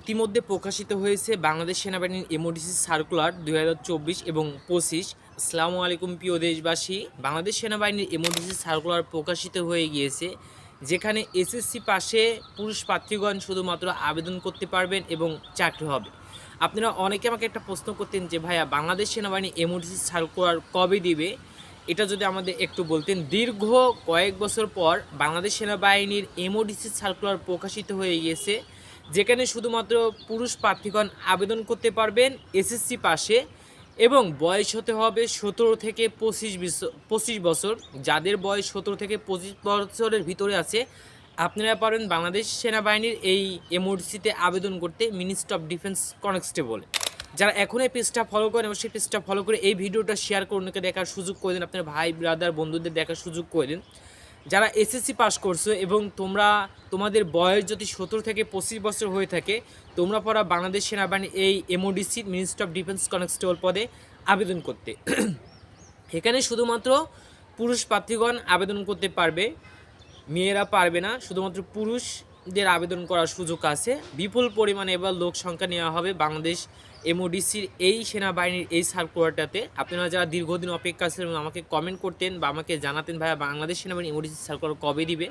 ইতিমধ্যে প্রকাশিত হয়েছে বাংলাদেশ সেনাবাহিনীর এমওডিসি সার্কুলার দু হাজার চব্বিশ এবং পঁচিশ। আসসালামু আলাইকুম, প্রিয় দেশবাসী। বাংলাদেশ সেনাবাহিনীর এমওডিসি সার্কুলার প্রকাশিত হয়ে গিয়েছে, যেখানে এসএসসি পাশে পুরুষ প্রার্থীগণ শুধুমাত্র আবেদন করতে পারবেন এবং চাকরি হবে। আপনারা অনেকে আমাকে একটা প্রশ্ন করতেন যে, ভাইয়া, বাংলাদেশ সেনাবাহিনী এমওডিসি সার্কুলার কবে দিবে? এটা যদি আমাদের একটু বলতেন। দীর্ঘ কয়েক বছর পর বাংলাদেশ সেনাবাহিনীর এমওডিসি সার্কুলার প্রকাশিত হয়ে গিয়েছে। যেখানে শুধুমাত্র পুরুষ প্রার্থীগণ আবেদন করতে পারবেন এসএসসি পাশে এবং বয়স হতে হবে সতেরো থেকে পঁচিশ পঁচিশ বছর। যাদের বয়স সতেরো থেকে পঁচিশ বছরের ভিতরে আছে, আপনারা পারেন বাংলাদেশ সেনাবাহিনীর এই এমওডিসিতে আবেদন করতে মিনিস্টার অফ ডিফেন্স কনস্টেবল যারা এখন এই পেজটা ফলো করেন এবং সেই পেজটা ফলো করে এই ভিডিওটা শেয়ার করে দেখার সুযোগ করে দিন। আপনার ভাই ব্রাদার বন্ধুদের দেখার সুযোগ করে দিন। যারা এসএসসি পাস করছ এবং তোমরা, তোমাদের বয়স যদি সতেরো থেকে পঁচিশ বছর হয়ে থাকে, তোমরা পড়া বাংলাদেশ সেনাবাহিনী এই MODC ministry of defence constable পদে আবেদন করতে। এখানে শুধুমাত্র পুরুষ প্রার্থীগণ আবেদন করতে পারবে, মেয়েরা পারবে না, শুধুমাত্র পুরুষদের আবেদন করার সুযোগ আছে। বিপুল পরিমাণে এবার লোক সংখ্যা নেওয়া হবে বাংলাদেশ এমওডিসির এই সেনাবাহিনীর এই সার্কুলারটাতে আপনারা যারা দীর্ঘদিন অপেক্ষা ছিলেন আমাকে কমেন্ট করতেন বা আমাকে জানাতেন, ভাইয়া বাংলাদেশ সেনাবাহিনী এমওডিসি সার্কুলার কবে দিবে?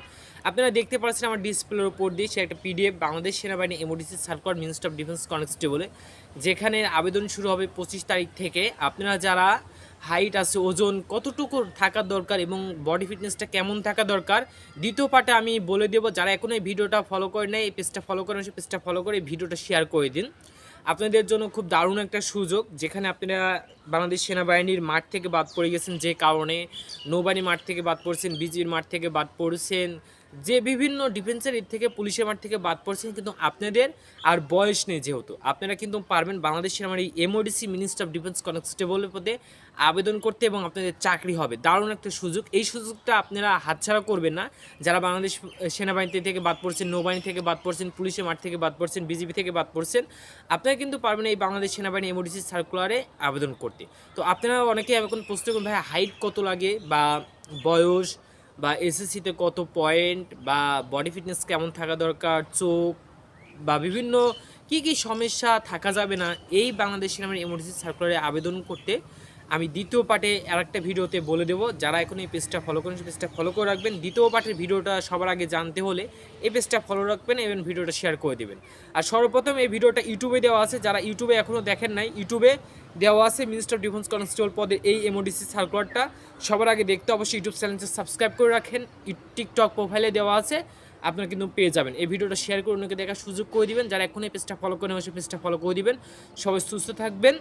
আপনারা দেখতে পাচ্ছেন আমার ডিসপ্লের উপর দিয়ে সে একটা পিডিএফ বাংলাদেশ সেনাবাহিনী MODC circular minister of defence কনস্টেবলে যেখানে আবেদন শুরু হবে পঁচিশ তারিখ থেকে। আপনারা যারা হাইট আছে, ওজন কতটুকু থাকা দরকার এবং বডি ফিটনেসটা কেমন থাকা দরকার? দ্বিতীয় পার্টে আমি বলে দেবো, যারা এখন এই ভিডিওটা ফলো করে নেয় এই পেজটা ফলো করেন সেই পেজটা ফলো করে এই ভিডিওটা শেয়ার করে দিন। আপনাদের জন্য খুব দারুণ একটা সুযোগ, যেখানে আপনারা বাংলাদেশ সেনাবাহিনীর মাঠ থেকে বাদ পড়ে গেছেন যে কারণে নৌবাহিনী মাঠ থেকে বাদ পড়ছেন বিজির মাঠ থেকে বাদ পড়ছেন যে বিভিন্ন ডিফেন্সের এর থেকে পুলিশের মাঠ থেকে বাদ পড়ছেন কিন্তু আপনাদের আর বয়স নেই যেহেতু। আপনারা কিন্তু পারবেন বাংলাদেশ সেনাবাহিনী MODC minister of defence constable পদে আবেদন করতে এবং আপনাদের চাকরি হবে। দারুণ একটা সুযোগ। এই সুযোগটা আপনারা হাতছাড়া করবেন না। যারা বাংলাদেশ সেনাবাহিনী থেকে বাদ পড়ছেন, নৌবাহিনী থেকে বাদ পড়ছেন, পুলিশের মাঠ থেকে বাদ পড়ছেন বিজিবি থেকে বাদ পড়ছেন, আপনারা কিন্তু পারবেন এই বাংলাদেশ সেনাবাহিনী এমওডিসি সার্কুলারে আবেদন করতে। তো আপনারা অনেকে এখন প্রশ্ন করুন ভাই হাইট কত লাগে বা বয়স? বা এসএসসিতে কত পয়েন্ট বা বডি ফিটনেস কেমন থাকা দরকার, চোখ বা বিভিন্ন কি কি সমস্যা থাকা যাবে না, এই বাংলাদেশ সেনাবাহিনী এমার্জেন্সি সার্কুলারে আবেদন করতে আমি দ্বিতীয় পার্টে আর একটা ভিডিওতে বলে দেবো, যারা এখন এই পেজটা ফলো করেন, সেই পেজটা ফলো করে রাখবেন। দ্বিতীয় পার্টের ভিডিওটা সবার আগে জানতে হলে এই পেজটা ফলো রাখবেন এবং ভিডিওটা শেয়ার করে দেবেন। আর সর্বপ্রথম এই ভিডিওটা ইউটিউবে দেওয়া আছে, যারা ইউটিউবে এখনও দেখেন নাই, ইউটিউবে দেওয়া আছে মিনিস্টার অফ ডিফেন্স কনস্টেবল পদের এই এমওডিসি সার্কুলারটা সবার আগে দেখতে অবশ্যই ইউটিউব চ্যানেলটা সাবস্ক্রাইব করে রাখেন। টিকটক প্রোফাইলে দেওয়া আছে, আপনারা কিন্তু পেয়ে যাবেন। এই ভিডিওটা শেয়ার করে অন্যকে দেখার সুযোগ করে দিবেন। যারা এখন এই পেজটা ফলো করেন, অবশ্যই পেজটা ফলো করে দিবেন। সবাই সুস্থ থাকবেন।